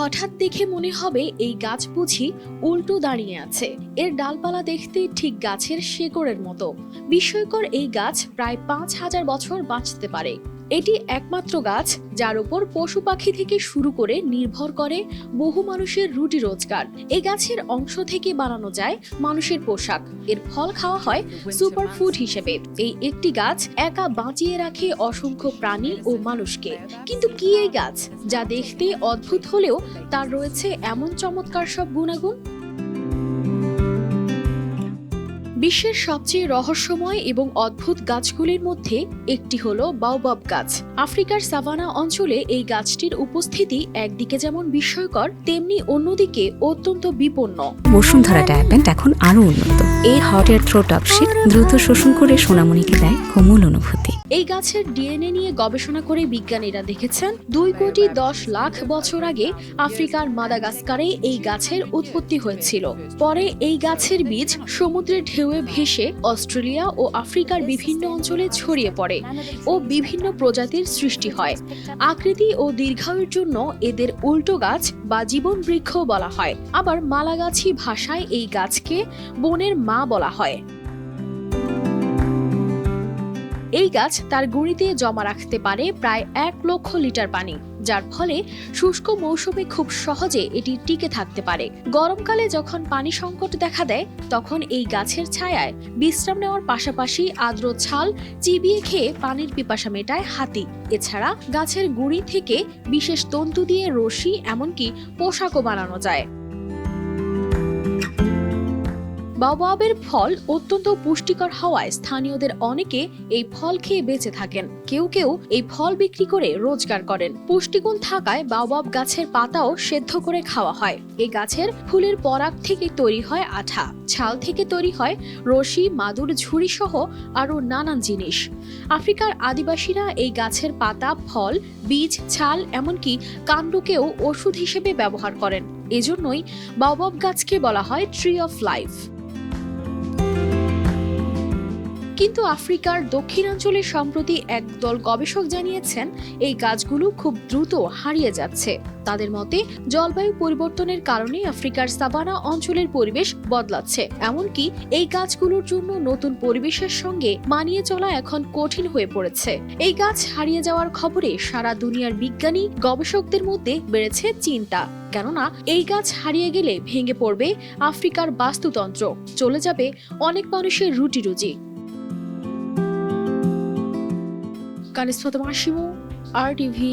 হঠাৎ দেখে মনে হবে এই গাছ বুঝি উল্টো দাঁড়িয়ে আছে। এর ডালপালা দেখতে ঠিক গাছের শেকড়ের মতো। বিস্ময়কর এই গাছ প্রায় পাঁচ হাজার বছর বাঁচতে পারে। এটি একমাত্র গাছ যার উপর পশু পাখি থেকে শুরু করে নির্ভর করে বহু মানুষের রুটি রোজগার। এই গাছের অংশ থেকে বানানো যায় মানুষের পোশাক। এর ফল খাওয়া হয় সুপার ফুড হিসেবে। এই একটি গাছ একা বাঁচিয়ে রাখে অসংখ্য প্রাণী ও মানুষকে। কিন্তু কি এই গাছ? যা দেখতে অদ্ভুত হলেও তার রয়েছে এমন চমৎকার সব গুণাগুণ। বিশ্বের সবচেয়ে রহস্যময় এবং অদ্ভুত গাছগুলির মধ্যে একটি হল বাউবাব গাছ। আফ্রিকার সাভানা অঞ্চলে এই গাছটির উপস্থিতি একদিকে যেমন বিস্ময়কর, তেমনি অন্যদিকে অত্যন্ত বিপন্ন। বসুন্ধরা ডায়াপেন্ট এখন আরও উন্নত। এই হট এয়ার থ্রো টপশিট দ্রুত শোষণ করে সোনামণিকে দেয় কোমল অনুভূতি। এই গাছের ডিএনএ নিয়ে গবেষণা করে বিজ্ঞানীরা দেখেছেন, দুই কোটি দশ লাখ বছর আগে আফ্রিকার মাদাগাস্কারে এই গাছের উৎপত্তি হয়েছিল। পরে এই গাছের বীজ সমুদ্রের ঢেউয়ে ভেসে অস্ট্রেলিয়া ও আফ্রিকার বিভিন্ন অঞ্চলে ছড়িয়ে পড়ে ও বিভিন্ন প্রজাতির সৃষ্টি হয়। আকৃতি ও দীর্ঘায়ুর জন্য এদের উল্টো গাছ বা জীবন বৃক্ষ বলা হয়। আবার মালাগাছি ভাষায় এই গাছকে বনের মা বলা হয়। এই গাছ তার গুঁড়িতে জমা রাখতে পারে প্রায় এক লক্ষ লিটার পানি, যার ফলে শুষ্ক মৌসুমে খুব সহজে এটি টিকে থাকতে পারে। গরমকালে যখন পানি সংকট দেখা দেয়, তখন এই গাছের ছায়ায় বিশ্রাম নেওয়ার পাশাপাশি আর্দ্র ছাল চিবিয়ে খেয়ে পানির পিপাসা মেটায় হাতি। এছাড়া গাছের গুঁড়ি থেকে বিশেষ তন্তু দিয়ে রশি, এমনকি পোশাকও বানানো যায়। বাবাবের ফল অত্যন্ত পুষ্টিকর হওয়ায় স্থানীয়দের অনেকে এই ফল খেয়ে বেঁচে থাকেন। কেউ কেউ এই ফল বিক্রি করে রোজগার করেন। পুষ্টিগুণ থাকায় বাবাব গাছের পাতাও সেদ্ধ করে খাওয়া হয়। এই গাছের ফুলের পরাগ থেকে তৈরি হয় আঠা, ছাল থেকে তৈরি হয় রশি, মাদুর ঝুড়ি সহ আরও নানান জিনিস। আফ্রিকার আদিবাসীরা এই গাছের পাতা, ফল, বীজ, ছাল এমনকি কাণ্ডকেও ওষুধ হিসেবে ব্যবহার করেন। এজন্যই বাবাব গাছকে বলা হয় ট্রি অফ লাইফ। কিন্তু আফ্রিকার দক্ষিণাঞ্চলে সম্প্রতি একদল গবেষক জানিয়েছেন, এই গাছগুলো খুব দ্রুত হারিয়ে যাচ্ছে। তাদের মতে, জলবায়ু পরিবর্তনের কারণে আফ্রিকার সাভানা অঞ্চলের পরিবেশ বদলাচ্ছে। এমনকি এই গাছগুলোর জন্য নতুন পরিবেশের সঙ্গে মানিয়ে চলা এখন কঠিন হয়ে পড়েছে। এই গাছ হারিয়ে যাওয়ার খবরে সারা দুনিয়ার বিজ্ঞানী, গবেষকদের মধ্যে বেড়েছে চিন্তা। কেননা, এই গাছ হারিয়ে গেলে ভেঙে পড়বে আফ্রিকার বাস্তুতন্ত্র। চলে যাবে অনেক মানুষের রুটি রুজি कालिस्वतमाशिमु आर टी वी